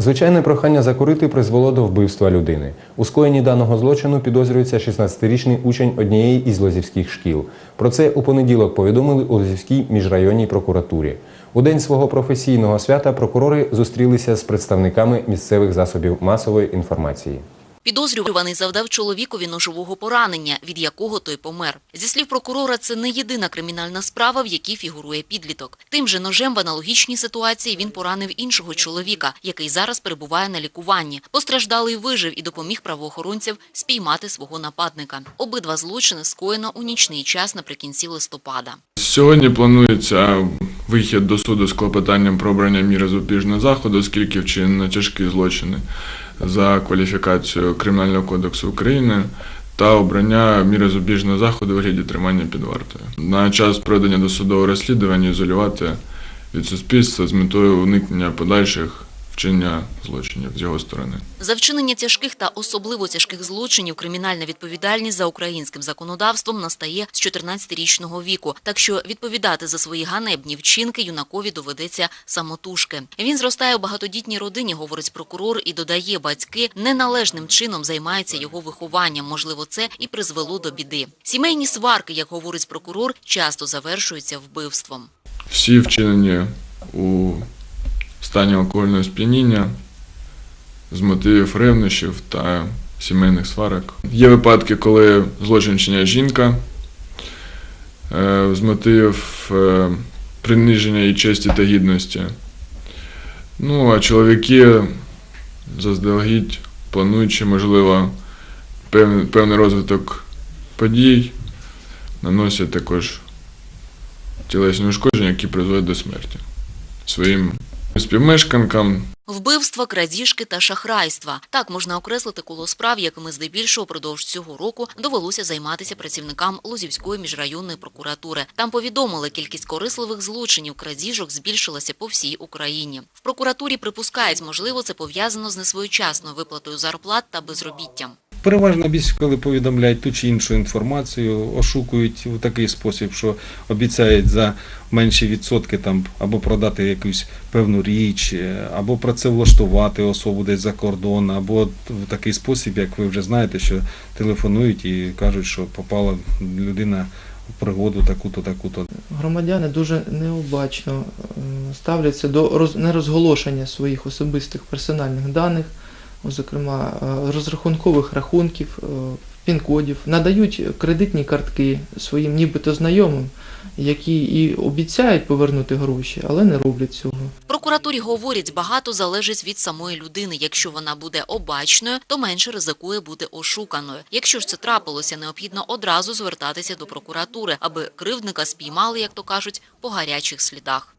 Звичайне прохання закурити призвело до вбивства людини. У скоєнні даного злочину підозрюється 16-річний учень однієї із лозівських шкіл. Про це у понеділок повідомили у Лозівській міжрайонній прокуратурі. У день свого професійного свята прокурори зустрілися з представниками місцевих засобів масової інформації. Підозрюваний завдав чоловікові ножового поранення, від якого той помер. Зі слів прокурора, це не єдина кримінальна справа, в якій фігурує підліток. Тим же ножем в аналогічній ситуації він поранив іншого чоловіка, який зараз перебуває на лікуванні. Постраждалий вижив і допоміг правоохоронцям спіймати свого нападника. Обидва злочини скоєно у нічний час наприкінці листопада. Сьогодні планується вихід до суду з клопотанням про обрання міри запобіжного заходу, оскільки вчинено тяжкі злочини за кваліфікацією Кримінального кодексу України та обрання міри зубіжного заходу у вигляді тримання під вартою. На час проведення досудового розслідування ізолювати від суспільства з метою уникнення подальших вчинення злочинів з його сторони. За вчинення тяжких та особливо тяжких злочинів кримінальна відповідальність за українським законодавством настає з 14-річного віку. Так що відповідати за свої ганебні вчинки юнакові доведеться самотужки. Він зростає у багатодітній родині, говорить прокурор, і додає, батьки неналежним чином займаються його вихованням. Можливо, це і призвело до біди. Сімейні сварки, як говорить прокурор, часто завершуються вбивством. Всі вчинені у стані алкогольного сп'яніння з мотивів ревнощів та сімейних сварок. Є випадки, коли злочин вчиняє жінка е, з мотивів е, приниження її честі та гідності. Ну, а чоловіки заздалегідь, плануючи, можливо, певний розвиток подій, наносять також тілесні ушкодження, які призводять до смерті своїм співмешканкам, Вбивства, крадіжки та шахрайства. Так можна окреслити коло справ, якими здебільшого продовж цього року довелося займатися працівникам Лозівської міжрайонної прокуратури. Там повідомили, кількість корисливих злочинів крадіжок збільшилася по всій Україні. В прокуратурі припускають, можливо, це пов'язано з несвоєчасною виплатою зарплат та безробіттям. Переважно більше, коли повідомляють ту чи іншу інформацію, ошукують у такий спосіб, що обіцяють за менші відсотки там або продати якусь певну річ, е, або працевлаштувати особу десь за кордон, або в такий спосіб, як ви вже знаєте, що телефонують і кажуть, що попала людина пригоду таку-то, таку-то. Громадяни дуже необачно ставляться до роз- нерозголошення своїх особистих персональних даних, зокрема е, розрахункових рахунків, е, пін-кодів, надають кредитні картки своїм нібито знайомим, які і обіцяють повернути гроші, але не роблять цього. Прокуратурі говорять, багато залежить від самої людини. Якщо вона буде обачною, то менше ризикує бути ошуканою. Якщо ж це трапилося, необхідно одразу звертатися до прокуратури, аби кривдника спіймали, як то кажуть, по гарячих слідах.